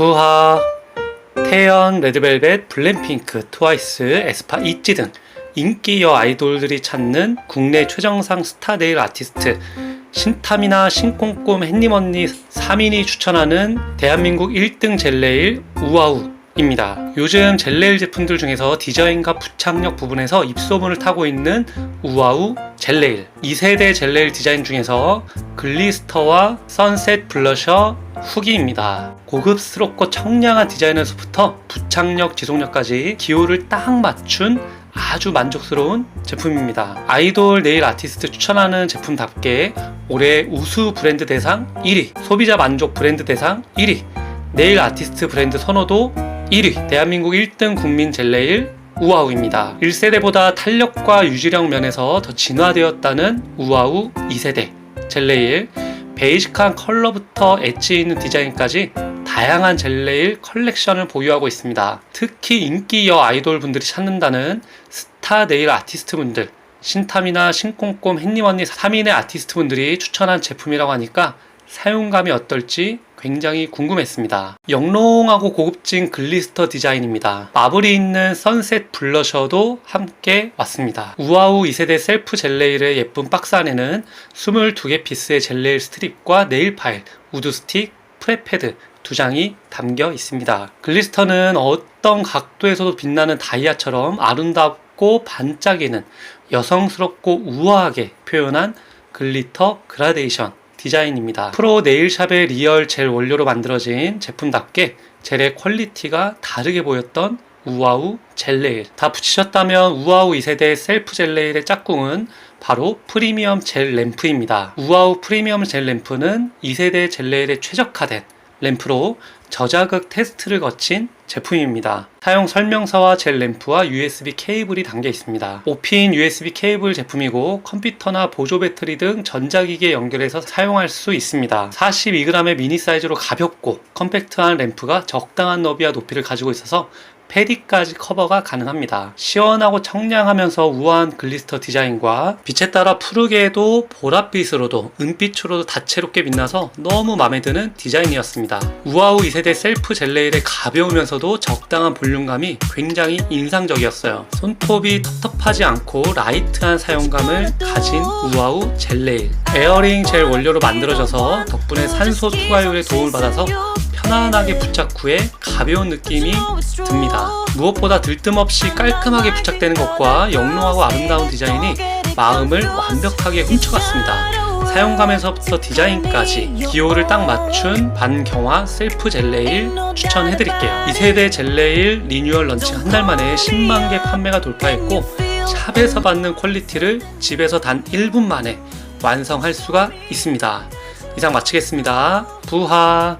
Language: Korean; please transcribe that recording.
부하, 태연, 레드벨벳, 블랙핑크, 트와이스, 에스파, 이지 등 인기 여 아이돌들이 찾는 국내 최정상 스타 네일 아티스트 신탐이나 신꼼꼼 햇님 언니 3인이 추천하는 대한민국 1등 젤네일 우아우 입니다. 요즘 젤네일 제품들 중에서 디자인과 부착력 부분에서 입소문을 타고 있는 우아우 젤네일 2세대 젤네일 디자인 중에서 글리스터와 선셋 블러셔 후기입니다. 고급스럽고 청량한 디자인에서부터 부착력, 지속력까지 기호를 딱 맞춘 아주 만족스러운 제품입니다. 아이돌 네일 아티스트 추천하는 제품답게 올해 우수 브랜드 대상 1위, 소비자 만족 브랜드 대상 1위, 네일 아티스트 브랜드 선호도 1위, 대한민국 1등 국민 젤네일 우아우입니다. 1세대보다 탄력과 유지력 면에서 더 진화되었다는 우아우 2세대 젤네일 베이직한 컬러부터 엣지 있는 디자인까지 다양한 젤네일 컬렉션을 보유하고 있습니다. 특히 인기 여 아이돌 분들이 찾는다는 스타 네일 아티스트 분들, 신탐이나 신꼼꼼 햇님 언니 3인의 아티스트 분들이 추천한 제품이라고 하니까 사용감이 어떨지 굉장히 궁금했습니다. 영롱하고 고급진 글리스터 디자인입니다. 마블이 있는 선셋 블러셔도 함께 왔습니다. 우아우 2세대 셀프 젤네일의 예쁜 박스 안에는 22개 피스의 젤네일 스트립과 네일 파일, 우드 스틱, 프레패드 두 장이 담겨 있습니다. 글리스터는 어떤 각도에서도 빛나는 다이아처럼 아름답고 반짝이는 여성스럽고 우아하게 표현한 글리터 그라데이션 디자인입니다. 프로 네일샵의 리얼 젤 원료로 만들어진 제품답게 젤의 퀄리티가 다르게 보였던 우아우 젤네일. 다 붙이셨다면 우아우 2세대 셀프 젤네일의 짝꿍은 바로 프리미엄 젤 램프입니다. 우아우 프리미엄 젤 램프는 2세대 젤네일에 최적화된 램프로 저자극 테스트를 거친 제품입니다. 사용 설명서와 젤 램프와 USB 케이블이 담겨 있습니다. 5핀 USB 케이블 제품이고 컴퓨터나 보조 배터리 등 전자기기에 연결해서 사용할 수 있습니다. 42g의 미니 사이즈로 가볍고 컴팩트한 램프가 적당한 너비와 높이를 가지고 있어서 패디까지 커버가 가능합니다. 시원하고 청량하면서 우아한 글리스터 디자인과 빛에 따라 푸르게도 보랏빛으로도 은빛으로도 다채롭게 빛나서 너무 마음에 드는 디자인이었습니다. 우아우 2세대 셀프 젤네일의 가벼우면서도 적당한 볼륨감이 굉장히 인상적이었어요. 손톱이 텁텁하지 않고 라이트한 사용감을 가진 우아우 젤네일. 에어링 젤 원료로 만들어져서 덕분에 산소 투과율에 도움을 받아서 편안하게 부착 후에 가벼운 느낌이 듭니다. 무엇보다 들뜸없이 깔끔하게 부착되는 것과 영롱하고 아름다운 디자인이 마음을 완벽하게 훔쳐갔습니다. 사용감에서부터 디자인까지 기호를 딱 맞춘 반경화 셀프 젤네일 추천해드릴게요. 2세대 젤네일 리뉴얼 런칭 한 달 만에 10만 개 판매가 돌파했고 샵에서 받는 퀄리티를 집에서 단 1분 만에 완성할 수가 있습니다. 이상 마치겠습니다. 부하